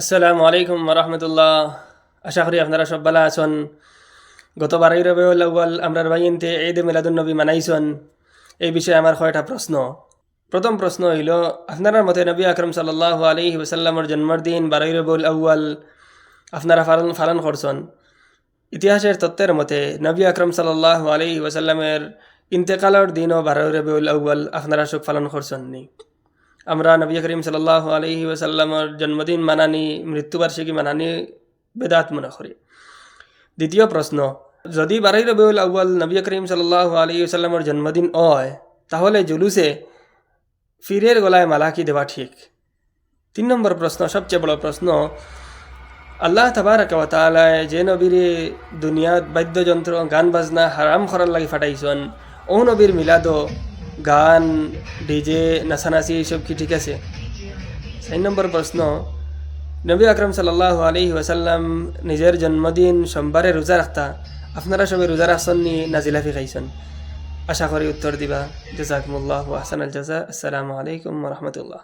আসসালামু আলাইকুম রহমতুল্লাহ। আশা করি আপনারা সব ভালো আছেন। গত বারোই রবিউল আউ্বাল আমরার বাইনতে ঈদ মিলাদুন্নবী মানাইছেন। এই বিষয়ে আমার কয়টা প্রশ্ন। প্রথম প্রশ্ন হইল, আপনার মতে নবী আকরম সাল্লাহ আলী ওসাল্লামর জন্মদিন বারোই রবিউল আউ্বাল আপনারা পালন পালন করছেন? ইতিহাসের তত্ত্বের মতে নবী আকরম সাল্লাহ আলী ওসাল্লামের ইন্তেকালের দিনও বারোই রবিউল আউ্বাল আপনারা সুখ পালন করছেন নি আমরা নবী করিম সাল্লাহ আলহি ওসাল্লামর জন্মদিন মানানি, মৃত্যুবার্ষিকী মানানি, বেদাত মনে করি। দ্বিতীয় প্রশ্ন, যদি বারোই রবিউল আউ্বাল নবী করিম সাল্লাহ আলহি ওসাল্লামর জন্মদিন হয়, তাহলে জুলুসে ফিরের গলায় মালা কি দেওয়া ঠিক। তিন নম্বর প্রশ্ন, সবচেয়ে বড় প্রশ্ন, আল্লাহ তাবারক ওয়া তাআলায় যে নবীর দুনিয়াত বাদ্যযন্ত্র, গান বাজনা হারাম করার লাগি ফাটাইছন, ও নবীর মিলাদো গান, ডিজে, নাচানাচি এইসব কি ঠিক আছে? চার নম্বর প্রশ্ন, নবী আকরম সাল্লাহ আলী ওয়াসাল্লাম নিজের জন্মদিন সোমবারে রোজা রাখতা, আপনারা সবাই রোজা রাখছেন নি নাজিলাফি খাইছেন আশা করি উত্তর দিবা। জাজাকুমুল্লাহ আহসান আল জাজা। আসসালামু আলাইকুম রহমতুল্লাহ।